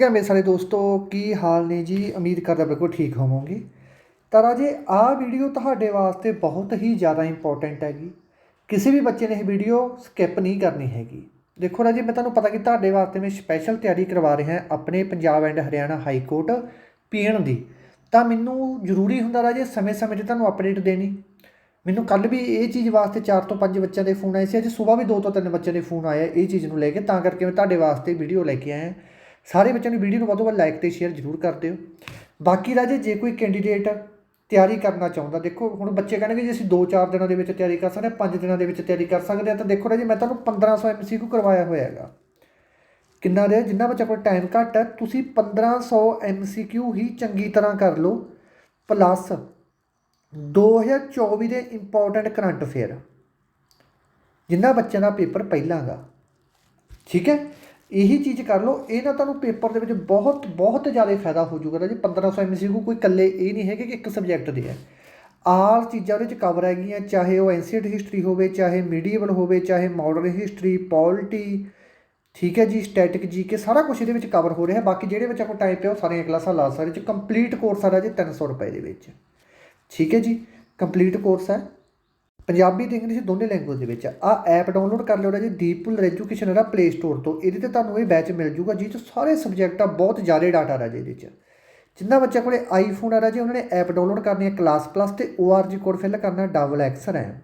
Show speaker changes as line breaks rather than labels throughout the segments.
ਠੀਕ ਹੈ ਮੇਰੇ ਸਾਰੇ ਦੋਸਤੋ, ਕੀ ਹਾਲ ਨੇ ਜੀ? ਉਮੀਦ ਕਰਦਾ ਬਿਲਕੁਲ ਠੀਕ ਹੋਵੋਗੇ। ਤਾਂ ਰਾਜੇ, ਆਹ ਵੀਡੀਓ ਤੁਹਾਡੇ ਵਾਸਤੇ ਬਹੁਤ ਹੀ ਜ਼ਿਆਦਾ ਇੰਪੋਰਟੈਂਟ ਹੈਗੀ। ਕਿਸੇ ਵੀ ਬੱਚੇ ਨੇ ਇਹ ਵੀਡੀਓ ਸਕਿਪ ਨਹੀਂ ਕਰਨੀ ਹੈਗੀ। ਦੇਖੋ ਰਾਜੇ, ਮੈਂ ਤੁਹਾਨੂੰ ਪਤਾ ਕਿ ਤੁਹਾਡੇ ਵਾਸਤੇ ਮੈਂ ਸਪੈਸ਼ਲ ਤਿਆਰੀ ਕਰਵਾ ਰਿਹਾ ਹਾਂ ਆਪਣੇ Punjab and Haryana high court ਪੀਣ ਦੀ। ਤਾਂ ਮੈਨੂੰ ਜ਼ਰੂਰੀ ਹੁੰਦਾ ਰਾਜੇ, ਸਮੇਂ-ਸਮੇਂ ਤੇ ਤੁਹਾਨੂੰ ਅਪਡੇਟ ਦੇਣੀ। ਮੈਨੂੰ ਕੱਲ ਵੀ ਇਹ ਚੀਜ਼ ਵਾਸਤੇ 4 ਤੋਂ 5 ਬੱਚਿਆਂ ਦੇ ਫੋਨ ਆਏ ਸੀ। ਅੱਜ ਸਵੇਰ ਵੀ 2 ਤੋਂ 3 ਬੱਚਿਆਂ ਦੇ ਫੋਨ ਆਏ ਆ ਇਹ ਚੀਜ਼ ਨੂੰ ਲੈ ਕੇ। ਤਾਂ ਕਰਕੇ ਮੈਂ ਤੁਹਾਡੇ ਵਾਸਤੇ ਵੀਡੀਓ ਲੈ ਕੇ ਆਇਆ। ਸਾਰੇ ਬੱਚਿਆਂ ਨੂੰ ਵੀਡੀਓ ਨੂੰ ਵੱਧ ਤੋਂ ਵੱਧ ਲਾਈਕ ਤੇ ਸ਼ੇਅਰ ਜ਼ਰੂਰ ਕਰ ਦਿਓ। ਬਾਕੀ ਰਾਜੇ, ਜੇ ਕੋਈ ਕੈਂਡੀਡੇਟ ਤਿਆਰੀ ਕਰਨਾ ਚਾਹੁੰਦਾ, ਦੇਖੋ ਹੁਣ ਬੱਚੇ ਕਹਿਣਗੇ ਜੇ ਅਸੀਂ 2-4 ਦਿਨਾਂ ਦੇ ਵਿੱਚ ਤਿਆਰੀ ਕਰ ਸਕਦੇ ਹਾਂ 5 ਦਿਨਾਂ ਦੇ ਵਿੱਚ ਤਿਆਰੀ ਕਰ ਸਕਦੇ ਹਾਂ, ਤਾਂ ਦੇਖੋ ਰਾਜੇ, ਮੈਂ ਤੁਹਾਨੂੰ 1500 ਐਮਸੀਕਿਊ ਕਰਵਾਇਆ ਹੋਇਆ ਹੈਗਾ। ਕਿੰਨਾ ਦੇ ਜਿੰਨਾ ਬੱਚਾ ਕੋਲ ਟਾਈਮ ਘੱਟ ਹੈ, ਤੁਸੀਂ 1500 ਐਮਸੀਕਿਊ ਹੀ ਚੰਗੀ ਤਰ੍ਹਾਂ ਕਰ ਲਓ। ਪਲੱਸ 2024 ਦੇ ਇੰਪੋਰਟੈਂਟ ਕਰੰਟ ਅਫੇਅਰ ਜਿੰਨਾ ਬੱਚਿਆਂ ਦਾ ਪੇਪਰ ਪਹਿਲਾਂਗਾ ਠੀਕ ਹੈ? ਇਹੀ ਚੀਜ਼ ਕਰ ਲਓ, ਇਹ ਨਾ ਤੁਹਾਨੂੰ ਪੇਪਰ ਦੇ ਵਿੱਚ ਬਹੁਤ ਬਹੁਤ ਜ਼ਿਆਦਾ ਫਾਇਦਾ ਹੋ ਜਾਊਗਾ ਜੀ। 1500 ਐਮਸੀਕਿਊ ਕੋਈ ਇਕੱਲੇ ਇਹ ਨਹੀਂ ਹੈਗੇ ਕਿ ਇੱਕ ਸਬਜੈਕਟ ਦੇ ਹੈ। ਆਲ ਚੀਜ਼ਾਂ ਉਹਦੇ ਵਿੱਚ ਕਵਰ ਹੈਗੀਆਂ, ਚਾਹੇ ਉਹ ਐਂਸ਼ੀਅੰਟ ਹਿਸਟਰੀ ਹੋਵੇ, ਚਾਹੇ ਮੀਡੀਏਵਲ ਹੋਵੇ, ਚਾਹੇ ਮਾਡਰਨ ਹਿਸਟਰੀ ਪੋਲਿਟੀ ਠੀਕ ਹੈ ਜੀ ਸਟੈਟਿਕ ਜੀ ਕੇ ਸਾਰਾ ਕੁਝ ਇਹਦੇ ਵਿੱਚ ਕਵਰ ਹੋ ਰਿਹਾ ਬਾਕੀ ਜਿਹੜੇ ਬੱਚਾ ਕੋਲ ਟਾਈਮ ਪਿਆ, ਉਹ ਸਾਰੀਆਂ ਕਲਾਸਾਂ ਲਾ ਸਕਦੇ ਚ ਕੰਪਲੀਟ ਕੋਰਸ ਆ ਰਿਹਾ ਜੀ 300 ਰੁਪਏ ਦੇ ਵਿੱਚ। ਠੀਕ ਹੈ ਜੀ ਕੰਪਲੀਟ ਕੋਰਸ ਹੈ। ਪੰਜਾਬੀ ਤੇ ਇੰਗਲਿਸ਼ ਦੋਨੇ ਲੈਂਗੁਏਜ ਦੇ ਵਿੱਚ ਆ। ਐਪ ਡਾਊਨਲੋਡ ਕਰ ਲਿਓ ਜੀ, ਦੀਪੁਲ ਐਜੂਕੇਸ਼ਨ ਇਹਦਾ ਪਲੇ ਸਟੋਰ ਤੋਂ। ਇਹਦੇ ਤੇ ਤੁਹਾਨੂੰ ਇਹ ਬੈਚ ਮਿਲ ਜੂਗਾ ਜਿਹ 'ਚ ਸਾਰੇ ਸਬਜੈਕਟ ਆ, ਬਹੁਤ ਜ਼ਿਆਦਾ ਡਾਟਾ ਰਾਜੇ ਇਹਦੇ 'ਚ। ਜਿੰਨਾ ਬੱਚਾ ਕੋਲੇ ਆਈਫੋਨ ਆ ਰਾਜੇ ਉਹਨਾਂ ਨੇ ਐਪ ਡਾਊਨਲੋਡ ਕਰਨੀ ਹੈ ਕਲਾਸ ਪਲੱਸ ਤੇ ORG ਕੋਡ ਫਿਲ ਕਰਨਾ ਡਬਲ ਐਕਸਰ ਹੈ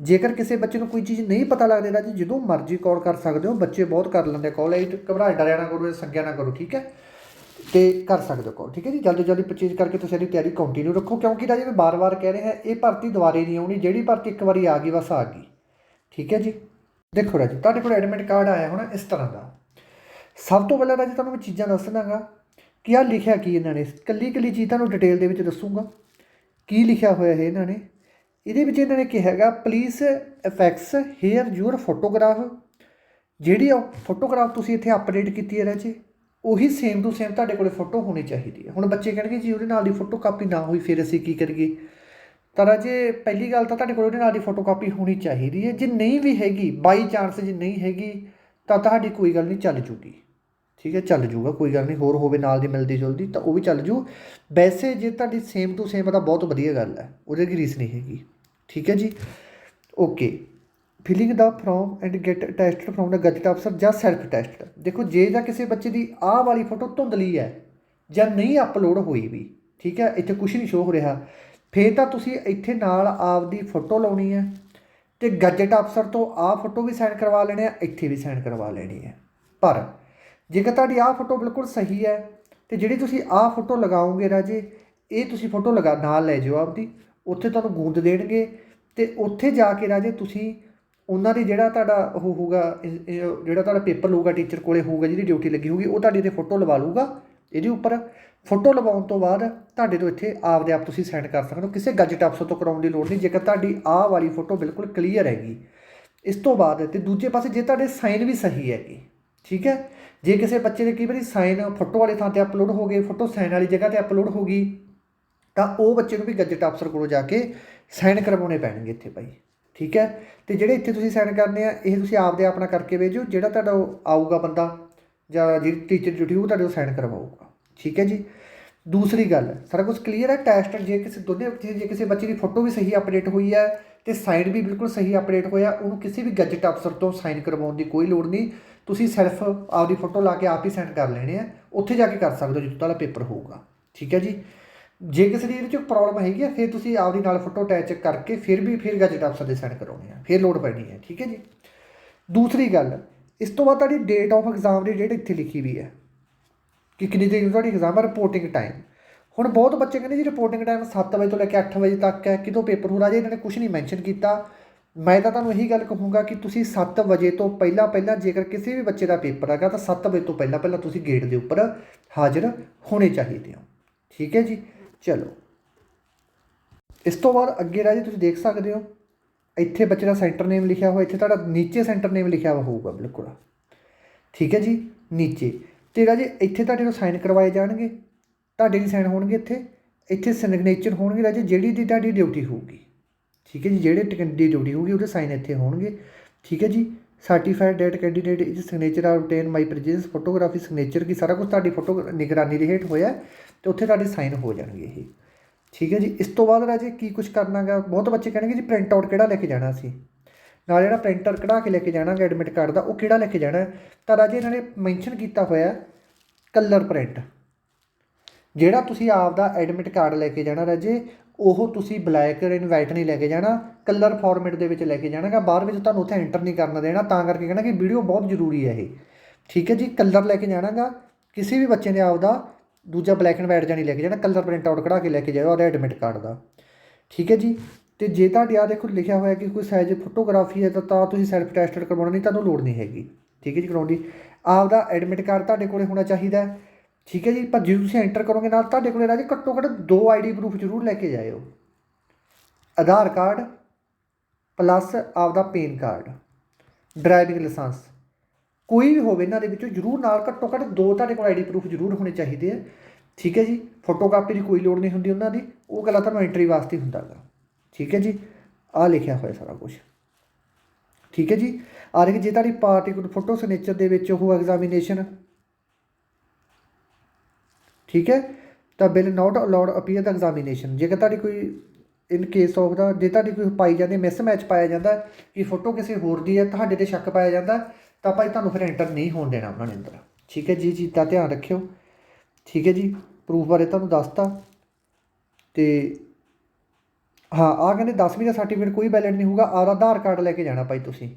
ਜੇਕਰ ਕਿਸੇ ਬੱਚੇ ਨੂੰ ਕੋਈ ਚੀਜ਼ ਨਹੀਂ ਪਤਾ ਲੱਗਦੀ ਰਾਜੇ ਜਦੋਂ ਮਰਜ਼ੀ ਕਾਲ ਕਰ ਸਕਦੇ ਹੋ, ਬੱਚੇ ਬਹੁਤ ਕਰ ਲੈਂਦੇ ਕਾਲ ਇਹ ਘਬਰਾ ਡਰਿਆ ਨਾ ਕਰੋ ਸੰਗਿਆ ਨਾ ਕਰੋ, ਠੀਕ ਹੈ? ਤੇ ਕਰ ਸਕਦੇ ਹੋ ਕਾਲ, ਠੀਕ ਹੈ ਜੀ? ਜਲਦੀ ਜਲਦੀ ਪਰਚੇਜ਼ ਕਰਕੇ ਤੁਸੀਂ ਇਹਦੀ ਤਿਆਰੀ ਕੰਟੀਨਿਊ ਰੱਖੋ, ਕਿਉਂਕਿ ਰਾਜੇ ਮੈਂ ਬਾਰ-ਬਾਰ ਕਹਿ ਰਿਹਾ, ਇਹ ਭਰਤੀ ਦੁਬਾਰੇ ਨਹੀਂ ਆਉਣੀ, ਜਿਹੜੀ ਭਰਤੀ ਇੱਕ ਵਾਰੀ ਆ ਗਈ, ਬਸ ਆ ਗਈ। ਠੀਕ ਹੈ ਜੀ? ਦੇਖੋ ਰਾਜੇ, ਤੁਹਾਡੇ ਕੋਲ ਐਡਮਿਟ ਕਾਰਡ ਆਇਆ ਹੋਣਾ ਇਸ ਤਰ੍ਹਾਂ ਦਾ। ਸਭ ਤੋਂ ਪਹਿਲਾਂ ਰਾਜੇ ਤੁਹਾਨੂੰ ਮੈਂ ਚੀਜ਼ਾਂ ਦੱਸ ਦਾਂਗਾ ਕਿ ਆ ਲਿਖਿਆ ਕੀ ਇਹਨਾਂ ਨੇ? ਕੱਲੀ ਕੱਲੀ ਚੀਜ਼ ਤੁਹਾਨੂੰ ਡਿਟੇਲ ਦੇ ਵਿੱਚ ਦੱਸੂਗਾ। ਕੀ ਲਿਖਿਆ ਹੋਇਆ ਹੈ ਇਹਨਾਂ ਨੇ? ਇਹਦੇ ਵਿੱਚ ਇਹਨਾਂ ਨੇ ਕਿਹਾ ਹੈਗਾ please affix here your photograph ਜਿਹੜੀ ਫੋਟੋਗ੍ਰਾਫ ਤੁਸੀਂ ਇੱਥੇ ਅਪਡੇਟ ਕੀਤੀ ਹੈ ਰਾਜੇ ਉਹੀ ਸੇਮ ਟੂ ਸੇਮ ਤੁਹਾਡੇ ਕੋਲੇ ਫੋਟੋ ਹੋਣੀ ਚਾਹੀਦੀ ਹੈ ਹੁਣ ਬੱਚੇ ਕਹਿਣਗੇ ਜੀ ਉਹਦੇ ਨਾਲ ਦੀ ਫੋਟੋ ਕਾਪੀ ਨਾ ਹੋਈ, ਫਿਰ ਅਸੀਂ ਕੀ ਕਰੀਏ? ਤਾਂ ਜੇ ਪਹਿਲੀ ਗੱਲ ਤਾਂ ਤੁਹਾਡੇ ਕੋਲ ਉਹਦੇ ਨਾਲ ਦੀ ਫੋਟੋ ਕਾਪੀ ਹੋਣੀ ਚਾਹੀਦੀ ਹੈ। ਜੇ ਨਹੀਂ ਵੀ ਹੈਗੀ ਬਾਈ ਚਾਂਸ ਜੇ ਨਹੀਂ ਹੈਗੀ, ਤਾਂ ਤੁਹਾਡੀ ਕੋਈ ਗੱਲ ਨਹੀਂ, ਚੱਲ ਜੂਗੀ। ਠੀਕ ਹੈ, ਚੱਲ ਜੂਗਾ, ਕੋਈ ਗੱਲ ਨਹੀਂ, ਹੋਰ ਹੋਵੇ, ਨਾਲ ਦੀ ਮਿਲਦੀ ਜੁਲਦੀ, ਤਾਂ ਉਹ ਵੀ ਚੱਲ ਜੂ। ਵੈਸੇ ਜੇ ਤੁਹਾਡੀ ਸੇਮ ਟੂ ਸੇਮ ਤਾਂ ਬਹੁਤ ਵਧੀਆ ਗੱਲ ਹੈ। ਉਹਦੇ ਕੀ ਰੀਸ ਨਹੀਂ ਹੈਗੀ। ਠੀਕ ਹੈ ਜੀ? Okay filling the form and get tested from the gazette ਅਫਸਰ ਜਾਂ ਸੈਲਫ ਟੈਸਟ ਦੇਖੋ, ਜੇ ਜਾਂ ਕਿਸੇ ਬੱਚੇ ਦੀ ਆਹ ਵਾਲੀ ਫੋਟੋ ਧੁੰਦਲੀ ਹੈ ਜਾਂ ਨਹੀਂ ਅਪਲੋਡ ਹੋਈ ਵੀ, ਠੀਕ ਹੈ, ਇੱਥੇ ਕੁਝ ਨਹੀਂ ਸ਼ੋ ਹੋ ਰਿਹਾ, ਫੇਰ ਤਾਂ ਤੁਸੀਂ ਇੱਥੇ ਨਾਲ ਆਪਦੀ ਫੋਟੋ ਲਾਉਣੀ ਹੈ ਤੇ ਗਜਟ ਅਫਸਰ ਤੋਂ ਆਹ ਫੋਟੋ ਵੀ ਸਾਈਨ ਕਰਵਾ ਲੈਣੀ ਹੈ ਇੱਥੇ ਵੀ ਸਾਈਨ ਕਰਵਾ ਲੈਣੀ ਹੈ। ਪਰ ਜੇਕਰ ਤੁਹਾਡੀ ਆਹ ਫੋਟੋ ਬਿਲਕੁਲ ਸਹੀ ਹੈ ਤੇ ਜਿਹੜੀ ਤੁਸੀਂ ਆਹ ਫੋਟੋ ਲਗਾਓਗੇ ਰਾਜੇ, ਇਹ ਤੁਸੀਂ ਫੋਟੋ ਲਗਾ, ਨਾਲ ਲੈ ਜਾਓ ਆਪਦੀ, ਉੱਥੇ ਤੁਹਾਨੂੰ ਗੂੰਦ ਦੇਣਗੇ ਤੇ ਉੱਥੇ ਜਾ ਕੇ ਰਾਜੇ ਤੁਸੀਂ ਉਹਨਾਂ ਦੀ ਜਿਹੜਾ ਤੁਹਾਡਾ ਉਹ ਹੋਊਗਾ ਜਿਹੜਾ ਤੁਹਾਡਾ ਪੇਪਰ ਲਊਗਾ ਟੀਚਰ ਕੋਲੇ ਹੋਊਗਾ, ਜਿਹਦੀ ਡਿਊਟੀ ਲੱਗੀ ਹੋਊਗੀ, ਉਹ ਤੁਹਾਡੀ ਤੇ ਫੋਟੋ ਲਵਾ ਲਊਗਾ, ਇਹਦੇ ਉੱਪਰ ਫੋਟੋ ਲਵਾਉਣ ਤੋਂ ਬਾਅਦ ਤੁਹਾਡੇ ਤੋਂ ਇੱਥੇ ਆਪਦੇ ਆਪ ਤੁਸੀਂ ਸੈਂਡ ਕਰ ਸਕਦੇ ਹੋ। ਕਿਸੇ ਗੱਜਟ ਅਫਸਰ ਤੋਂ ਕਰਾਉਣ ਦੀ ਲੋੜ ਨਹੀਂ, ਜੇਕਰ ਤੁਹਾਡੀ ਆਹ ਵਾਲੀ ਫੋਟੋ ਬਿਲਕੁਲ ਕਲੀਅਰ ਹੈਗੀ। ਇਸ ਤੋਂ ਬਾਅਦ ਤੇ ਦੂਜੇ ਪਾਸੇ ਜੇ ਤੁਹਾਡੇ ਸਾਈਨ ਵੀ ਸਹੀ ਹੈਗੇ, ਠੀਕ ਹੈ? ਜੇ ਕਿਸੇ ਬੱਚੇ ਦੇ ਕਈ ਵਾਰੀ ਸਾਈਨ ਫੋਟੋ ਵਾਲੀ ਥਾਂ ਤੇ ਅਪਲੋਡ ਹੋ ਗਏ ਫੋਟੋ ਸਾਈਨ ਵਾਲੀ ਜਗ੍ਹਾ ਤੇ ਅਪਲੋਡ ਹੋ ਗਈ, ਤਾਂ ਉਹ ਬੱਚੇ ਨੂੰ ਵੀ ਗੱਜਟ ਅਫਸਰ ਕੋਲੋਂ ਜਾ ਕੇ ਸਾਈਨ ਕਰਵਾਉਣੇ ਪੈਣਗੇ ਇੱਥੇ ਭਾਈ ਠੀਕ ਹੈ? ਤੇ ਜਿਹੜੇ ਇੱਥੇ ਤੁਸੀਂ ਸਾਈਨ ਕਰਨੇ ਆ, ਇਹ ਤੁਸੀਂ ਆਪਦੇ ਆਪਣਾ ਕਰਕੇ ਭੇਜੋ, ਜਿਹੜਾ ਤੁਹਾਡਾ ਉਹ ਆਊਗਾ ਬੰਦਾ ਜਾਂ ਜਿਹੜੀ ਟੀਚਰ ਡਿਊਟੀ ਉਹ ਤੁਹਾਡੇ ਤੋਂ ਸਾਈਨ ਕਰਵਾਊਗਾ। ਠੀਕ ਹੈ ਜੀ? ਦੂਸਰੀ ਗੱਲ, ਸਾਰਾ ਕੁਝ ਕਲੀਅਰ ਹੈ? ਟੈਸਟ ਜੇ ਕਿਸੇ, ਦੋਨੇ ਜੇ ਕਿਸੇ ਬੱਚੇ ਦੀ ਫੋਟੋ ਵੀ ਸਹੀ ਅਪਡੇਟ ਹੋਈ ਹੈ ਤੇ ਸਾਈਨ ਵੀ ਬਿਲਕੁਲ ਸਹੀ ਅਪਡੇਟ ਹੋਇਆ, ਉਹਨੂੰ ਕਿਸੇ ਵੀ ਗੱਜਟ ਅਫਸਰ ਤੋਂ ਸਾਈਨ ਕਰਵਾਉਣ ਦੀ ਕੋਈ ਲੋੜ ਨਹੀਂ। ਤੁਸੀਂ ਸਿਰਫ ਆਪਦੀ ਫੋਟੋ ਲਾ ਕੇ ਆਪ ਹੀ ਸੈਂਡ ਕਰ ਲੈਣੇ ਆ। ਉੱਥੇ ਜਾ ਕੇ ਕਰ ਸਕਦੇ ਹੋ ਜਿੱਥੇ ਤੁਹਾਡਾ ਪੇਪਰ ਹੋਊਗਾ। ਠੀਕ ਹੈ ਜੀ? ਜੇ ਕਿਸੇ ਦੀ ਇਹਦੇ ਚ ਪ੍ਰੋਬਲਮ ਹੈਗੀ ਆ, ਫਿਰ ਤੁਸੀਂ ਆਪਦੀ ਨਾਲ ਫੋਟੋ ਅਟੈਚ ਕਰਕੇ ਫਿਰ ਵੀ ਫਿਰ ਗਜਟ ਅਫਸਰ ਦੇ ਸੈਂਡ ਕਰਾਉਣੇ ਆ। ਫਿਰ ਲੋਡ ਪੈਣੀ ਹੈ, ਠੀਕ ਹੈ ਜੀ? ਦੂਸਰੀ ਗੱਲ, ਇਸ ਤੋਂ ਬਾਅਦ ਤੁਹਾਡੀ ਡੇਟ ਆਫ ਐਗਜ਼ਾਮ ਦੀ ਡੇਟ ਇੱਥੇ ਲਿਖੀ ਵੀ ਹੈ। ਕਿ ਕਿੰਨੀ ਤਰੀਕ ਨੂੰ ਤੁਹਾਡੀ ਐਗਜ਼ਾਮ ਹੈ? ਰਿਪੋਰਟਿੰਗ ਟਾਈਮ ਹੁਣ ਬਹੁਤ ਬੱਚੇ ਕਹਿੰਦੇ ਜੀ ਰਿਪੋਰਟਿੰਗ ਟਾਈਮ 7 ਵਜੇ ਤੋਂ ਲੈ ਕੇ 8 ਵਜੇ ਤੱਕ ਹੈ ਕਿਦੋਂ ਪੇਪਰ ਹੋ ਰਿਹਾ ਇਹਨਾਂ ਨੇ ਕੁਝ ਨਹੀਂ ਮੈਂਸ਼ਨ ਕੀਤਾ। ਮੈਂ ਤਾਂ ਤੁਹਾਨੂੰ ਇਹੀ ਗੱਲ ਕਹੂੰਗਾ ਕਿ ਤੁਸੀਂ 7 ਵਜੇ ਤੋਂ ਪਹਿਲਾਂ ਪਹਿਲਾਂ ਜੇਕਰ ਕਿਸੇ ਵੀ ਬੱਚੇ ਦਾ ਪੇਪਰ ਹੈਗਾ, ਤਾਂ 7 ਵਜੇ ਤੋਂ ਪਹਿਲਾਂ ਪਹਿਲਾਂ ਤੁਸੀਂ ਗੇਟ ਦੇ ਉੱਪਰ ਹਾਜ਼ਰ ਹੋਣੇ ਚਾਹੀਦੇ ਹੋ। ਠੀਕ ਹੈ ਜੀ? ਚਲੋ। ਇਸ ਤੋਂ ਬਾਅਦ ਅੱਗੇ ਰਾਜੀ ਤੁਸੀਂ ਦੇਖ ਸਕਦੇ ਹੋ, ਇੱਥੇ ਬੱਚੇ ਦਾ ਸੈਂਟਰ ਨੇਮ ਲਿਖਿਆ ਹੋਇਆ, ਇੱਥੇ ਤੁਹਾਡਾ ਨੀਚੇ ਸੈਂਟਰ ਨੇਮ ਲਿਖਿਆ ਹੋਇਆ ਹੋਊਗਾ, ਬਿਲਕੁਲ। ਠੀਕ ਹੈ ਜੀ, ਨੀਚੇ। ਤੇ ਰਾਜੇ, ਇੱਥੇ ਤੁਹਾਡੇ ਨੂੰ ਸਾਈਨ ਕਰਵਾਏ ਜਾਣਗੇ, ਤੁਹਾਡੇ ਨਹੀਂ ਸਾਈਨ ਹੋਣਗੇ ਇੱਥੇ। ਇੱਥੇ ਸਿਗਨੇਚਰ ਹੋਣਗੇ ਰਾਜੇ, ਜਿਹੜੀ ਦੀ ਤੁਹਾਡੀ ਡਿਊਟੀ ਹੋਊਗੀ। ਠੀਕ ਹੈ ਜੀ, ਜਿਹੜੇ ਟਿਕਟ ਦੀ ਡਿਊਟੀ ਹੋਊਗੀ, ਉਹਦੇ ਸਾਈਨ ਇੱਥੇ ਹੋਣਗੇ। ਠੀਕ ਹੈ ਜੀ certified date candidate is signature are obtain my presence photography signature ਕੀ ਸਾਰਾ ਕੁਝ ਤੁਹਾਡੀ ਫੋਟੋ ਨਿਗਰਾਨੀ ਦੇ ਹੇਠ ਹੋਇਆ ਤੇ ਉੱਥੇ ਤੁਹਾਡੇ ਸਾਈਨ ਹੋ ਜਾਣਗੇ ਇਹ। ਠੀਕ ਹੈ ਜੀ? ਇਸ ਤੋਂ ਬਾਅਦ ਰਾਜੇ ਕੀ ਕੁਝ ਕਰਨਾਗਾ? ਬਹੁਤ ਬੱਚੇ ਕਹਿਣਗੇ ਜੀ ਪ੍ਰਿੰਟ ਆਊਟ ਕਿਹੜਾ ਲੈ ਕੇ ਜਾਣਾ ਸੀ? ਨਾਲ ਜਿਹੜਾ ਪ੍ਰਿੰਟਰ ਕਢਾ ਕੇ ਲੈ ਕੇ ਜਾਣਾਗਾ ਐਡਮਿਟ ਕਾਰਡ ਦਾ, ਉਹ ਕਿਹੜਾ ਲੈ ਕੇ ਜਾਣਾ? ਤਾਂ ਰਾਜੇ ਇਹਨਾਂ ਨੇ ਮੈਂਸ਼ਨ ਕੀਤਾ ਹੋਇਆ ਕਲਰ ਪ੍ਰਿੰਟ ਜਿਹੜਾ ਤੁਸੀਂ ਆਪ ਦਾ ਐਡਮਿਟ ਕਾਰਡ ਲੈ ਕੇ ਜਾਣਾ ਰਾਜੇ, ਉਹ ਤੁਸੀਂ ਬਲੈਕ ਐਂਡ ਵਾਈਟ ਨਹੀਂ ਲੈ ਕੇ ਜਾਣਾ ਕਲਰ ਫਾਰਮੈਟ ਦੇ ਵਿੱਚ ਲੈ ਕੇ ਜਾਣਾਗਾ ਬਾਹਰ ਵਿੱਚ ਤੁਹਾਨੂੰ ਉੱਥੇ ਐਂਟਰ ਨਹੀਂ ਕਰਨਾ ਦੇਣਾ, ਤਾਂ ਕਰਕੇ ਕਹਿਣਾ ਕਿ ਵੀਡੀਓ ਬਹੁਤ ਜ਼ਰੂਰੀ ਹੈ ਇਹ। ਠੀਕ ਹੈ ਜੀ? ਕਲਰ ਲੈ ਕੇ ਜਾਣਾਗਾ, ਕਿਸੇ ਵੀ ਬੱਚੇ ਨੇ ਆਪ ਦਾ ਦੂਜਾ ਬਲੈਕ ਐਂਡ ਵਾਈਟ ਜਾਣੀ ਲੈ ਕੇ ਜਾਣਾ ਕਲਰ ਪ੍ਰਿੰਟ ਆਊਟ ਕਢਾ ਕੇ ਲੈ ਕੇ ਜਾਇਓ ਉਹਦਾ ਐਡਮਿਟ ਕਾਰਡ ਦਾ। ਠੀਕ ਹੈ ਜੀ? ਤੇ ਜੇ ਤੁਹਾਡੇ ਆ ਦੇਖੋ ਲਿਖਿਆ ਹੋਇਆ ਕਿ ਕੋਈ ਸਾਈਜ਼ ਫੋਟੋਗ੍ਰਾਫੀ ਹੈ ਤਾਂ ਤੁਸੀਂ ਸੈਲਫ ਟੈਸਟਡ ਕਰਵਾਉਣਾ, ਨਹੀਂ ਤੁਹਾਨੂੰ ਲੋੜ ਨਹੀਂ ਹੈਗੀ। ਠੀਕ ਹੈ ਜੀ ਕਰਾਉਣ ਦੀ। ਆਪਦਾ ਐਡਮਿਟ ਕਾਰਡ ਤੁਹਾਡੇ ਕੋਲੇ ਹੋਣਾ ਚਾਹੀਦਾ ਹੈ। ਠੀਕ ਹੈ ਜੀ? ਪਰ ਜੇ ਤੁਸੀਂ ਐਂਟਰ ਕਰੋਗੇ ਨਾਲ, ਤੁਹਾਡੇ ਕੋਲੇ ਰਾਜੇ ਘੱਟੋ ਘੱਟ ਦੋ ਆਈਡੀ ਪ੍ਰੂਫ ਜ਼ਰੂਰ ਲੈ ਕੇ ਜਾਇਓ। ਆਧਾਰ ਕਾਰਡ ਪਲੱਸ ਆਪਦਾ ਪੈਨ ਕਾਰਡ ਡਰਾਈਵਿੰਗ ਲਾਇਸੈਂਸ ਕੋਈ ਵੀ ਹੋਵੇ ਇਹਨਾਂ ਦੇ ਵਿੱਚੋਂ ਜ਼ਰੂਰ ਨਾਲ ਘੱਟੋ ਘੱਟ ਦੋ ਤੁਹਾਡੇ ਕੋਲ ਆਈਡੀ ਪ੍ਰੂਫ ਜ਼ਰੂਰ ਹੋਣੇ ਚਾਹੀਦੇ ਆ। ਠੀਕ ਹੈ ਜੀ? ਫੋਟੋਕਾਪੀ ਦੀ ਕੋਈ ਲੋੜ ਨਹੀਂ ਹੁੰਦੀ ਉਹਨਾਂ ਦੀ। ਉਹ ਗੱਲਾਂ ਤੁਹਾਨੂੰ ਐਂਟਰੀ ਵਾਸਤੇ ਹੁੰਦਾ ਗਾ ਠੀਕ ਹੈ ਜੀ? ਆਹ ਲਿਖਿਆ ਹੋਇਆ ਸਾਰਾ ਕੁਝ ਠੀਕ ਹੈ ਜੀ? ਆ ਦੇਖੀ, ਜੇ ਤੁਹਾਡੀ ਪਾਰਟੀਕੂਲਰ ਫੋਟੋ ਸਿਗਨੇਚਰ ਦੇ ਵਿੱਚ ਉਹ ਐਗਜ਼ਾਮੀਨੇਸ਼ਨ ਠੀਕ ਹੈ? ਤਾਂ will not allowed appear the examination ਜੇਕਰ ਤੁਹਾਡੀ ਕੋਈ ਇਨ ਕੇਸ ਆਫ ਦਾ ਜੇ ਤੁਹਾਡੀ ਕੋਈ ਪਾਈ ਜਾਂਦੀ ਮਿਸਮੈਚ ਪਾਇਆ ਜਾਂਦਾ ਕਿ ਫੋਟੋ ਕਿਸੇ ਹੋਰ ਦੀ ਹੈ, ਤੁਹਾਡੇ ਤੇ ਸ਼ੱਕ ਪਾਇਆ ਜਾਂਦਾ ਤਾਂ ਭਾਈ ਤੁਹਾਨੂੰ ਫਿਰ ਐਂਟਰ ਨਹੀਂ ਹੋਣ ਦੇਣਾ ਉਹਨਾਂ ਨੇ ਅੰਦਰ। ਠੀਕ ਹੈ ਜੀ ਜੀ ਚੀਜ਼ ਦਾ ਧਿਆਨ ਰੱਖਿਓ। ਠੀਕ ਹੈ ਜੀ ਪ੍ਰੂਫ ਬਾਰੇ ਤੁਹਾਨੂੰ ਦੱਸਤਾ। ਤੇ ਹਾਂ ਆ ਕਹਿੰਦੇ 10ਵੀਂ ਦਾ ਸਰਟੀਫਿਕੇਟ ਕੋਈ ਵੈਲਿਡ ਨਹੀਂ ਹੋਊਗਾ। ਆਰ ਆਧਾਰ ਕਾਰਡ ਲੈ ਕੇ ਜਾਣਾ ਭਾਈ ਤੁਸੀਂ।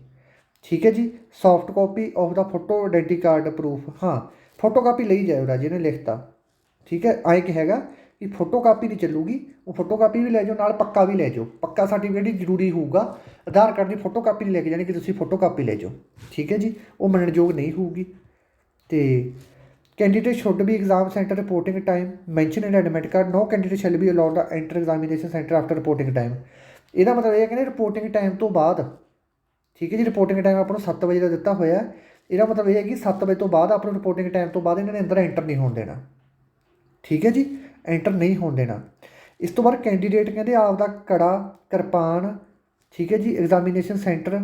ਠੀਕ ਹੈ ਜੀ soft copy of the photo identity card proof ਹਾਂ ਫੋਟੋ ਕਾਪੀ ਲਈ ਜਾਇਓ ਰਾਜੇ ਨੇ ਲਿਖਤਾ। ਠੀਕ ਹੈ, ਆਏ ਕਿ ਹੈਗਾ। ਕਿ ਫੋਟੋ ਕਾਪੀ ਨਹੀਂ ਚੱਲੂਗੀ, ਉਹ ਫੋਟੋ ਕਾਪੀ ਵੀ ਲੈ ਜਾਓ, ਨਾਲ ਪੱਕਾ ਵੀ ਲੈ ਜਾਓ। ਪੱਕਾ ਸਰਟੀਫਿਕੇਟ ਹੀ ਜ਼ਰੂਰੀ ਹੋਊਗਾ। ਆਧਾਰ ਕਾਰਡ ਦੀ ਫੋਟੋ ਕਾਪੀ ਨਹੀਂ ਲੈ ਕੇ ਜਾਣੀ ਕਿ ਤੁਸੀਂ ਫੋਟੋ ਕਾਪੀ ਲੈ ਜਾਓ। ਠੀਕ ਹੈ ਜੀ? ਉਹ ਮੰਨਣਯੋਗ ਨਹੀਂ ਹੋਊਗੀ। ਤੇ candidate should be exam center reporting time, mention in admit card, no candidate shall be allowed to enter examination center after reporting time ਇਹਦਾ ਮਤਲਬ ਇਹ ਹੈ ਕਿ ਰਿਪੋਰਟਿੰਗ ਟਾਈਮ ਤੋਂ ਬਾਅਦ, ਠੀਕ ਹੈ ਜੀ? ਰਿਪੋਰਟਿੰਗ ਟਾਈਮ ਆਪਾਂ ਨੂੰ 7 ਵਜੇ ਦਾ ਦਿੱਤਾ ਹੋਇਆ ਹੈ। ਇਹਦਾ ਮਤਲਬ ਇਹ ਹੈ ਕਿ 7 ਵਜੇ ਤੋਂ ਬਾਅਦ ਆਪਾਂ ਨੂੰ ਰਿਪੋਰਟਿੰਗ ਟਾਈਮ ਤੋਂ ਬਾਅਦ ਇਹਨਾਂ ਨੇ ਅੰਦਰ ਐਂਟਰ ਨਹੀਂ ਹੋਣ ਦੇਣਾ। ਠੀਕ ਹੈ ਜੀ? ਐਂਟਰ ਨਹੀਂ ਹੋਣ ਦੇਣਾ। ਇਸ ਤੋਂ ਬਾਅਦ ਕੈਂਡੀਡੇਟ ਕਹਿੰਦੇ ਆਪ ਦਾ ਕੜਾ, ਕਿਰਪਾਨ, ਠੀਕ ਹੈ ਜੀ ਐਗਜ਼ਾਮੀਨੇਸ਼ਨ ਸੈਂਟਰ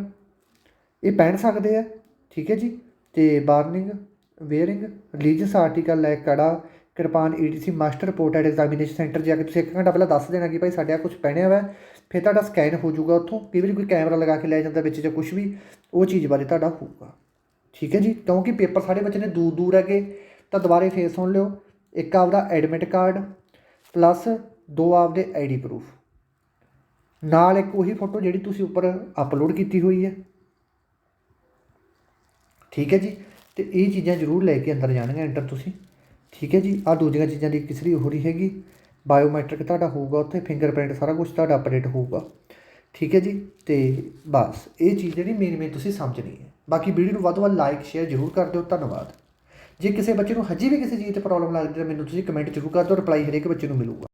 ਇਹ ਪਹਿਨ ਸਕਦੇ ਆ, ਠੀਕ ਹੈ ਜੀ, ਤੇ ਬਾਰਨਿੰਗ ਵੇਅਰਿੰਗ ਰਿਲੀਜੀਅਸ ਆਰਟੀਕਲ ਹੈ, kara, kirpan etc must report at examination centre ਜਾ ਕੇ ਤੁਸੀਂ ਇੱਕ ਘੰਟਾ ਪਹਿਲਾਂ ਦੱਸ ਦੇਣਾ ਕਿ ਭਾਈ ਸਾਡੇ ਆ ਕੁਝ ਪਹਿਨਿਆ ਹੋਇਆ ਫਿਰ ਤੁਹਾਡਾ ਸਕੈਨ ਹੋ ਜਾਊਗਾ ਉੱਥੋਂ, ਕਈ ਵਾਰੀ ਕੋਈ ਕੈਮਰਾ ਲਗਾ ਕੇ ਲੈ ਜਾਂਦਾ ਵਿੱਚ ਜਾਂ ਕੁਝ ਵੀ, ਉਹ ਚੀਜ਼ ਬਾਰੇ ਤੁਹਾਡਾ ਹੋਊਗਾ। ਠੀਕ ਹੈ ਜੀ, ਕਿਉਂਕਿ ਪੇਪਰ ਸਾਡੇ ਬੱਚੇ ਨੇ ਦੂਰ ਦੂਰ ਹੈਗੇ, ਤਾਂ ਦੁਬਾਰੇ ਫੇਰ ਸੁਣ ਲਿਓ। ਇੱਕ ਆਪਦਾ ਐਡਮਿਟ ਕਾਰਡ ਪਲੱਸ ਦੋ ਆਪਦੇ ਆਈਡੀ ਪ੍ਰੂਫ ਨਾਲ ਇੱਕ ਉਹੀ ਫੋਟੋ ਜਿਹੜੀ ਤੁਸੀਂ ਉੱਪਰ ਅਪਲੋਡ ਕੀਤੀ ਹੋਈ ਹੈ। ਠੀਕ ਹੈ ਜੀ? ਤੇ ਇਹ ਚੀਜ਼ਾਂ ਜ਼ਰੂਰ ਲੈ ਕੇ ਅੰਦਰ ਜਾਣਗੀਆਂ ਐਂਟਰ ਤੁਸੀਂ। ਠੀਕ ਹੈ ਜੀ? ਆ ਦੂਜੀਆਂ ਚੀਜ਼ਾਂ ਦੀ ਕਿਸਰੀ ਹੋ ਰਹੀ ਹੈਗੀ। ਬਾਇਓਮੈਟ੍ਰਿਕ ਤੁਹਾਡਾ ਹੋਊਗਾ ਉੱਥੇ ਫਿੰਗਰਪ੍ਰਿੰਟ ਸਾਰਾ ਕੁਝ ਤੁਹਾਡਾ ਅਪਡੇਟ ਹੋਊਗਾ। ਠੀਕ ਹੈ ਜੀ? ਤੇ ਬਸ, ਇਹ ਚੀਜ਼ ਜਿਹੜੀ ਮੇਨ ਮੇਨ ਤੁਸੀਂ ਸਮਝਣੀ ਹੈ। ਬਾਕੀ ਵੀਡੀਓ ਨੂੰ ਵੱਧ ਤੋਂ ਵੱਧ ਲਾਈਕ ਸ਼ੇਅਰ ਜ਼ਰੂਰ ਕਰ ਦਿਓ। ਧੰਨਵਾਦ। ਜੇ ਕਿਸੇ ਬੱਚੇ ਨੂੰ ਹਜੇ ਵੀ ਕਿਸੇ ਚੀਜ਼ ਤੇ ਪ੍ਰੋਬਲਮ ਲੱਗਦੀ ਤਾਂ ਮੈਨੂੰ ਤੁਸੀਂ ਕਮੈਂਟ ਜ਼ਰੂਰ ਕਰ ਦਿਓ ਰਿਪਲਾਈ ਹਰੇਕ ਬੱਚੇ ਨੂੰ ਮਿਲੂਗਾ।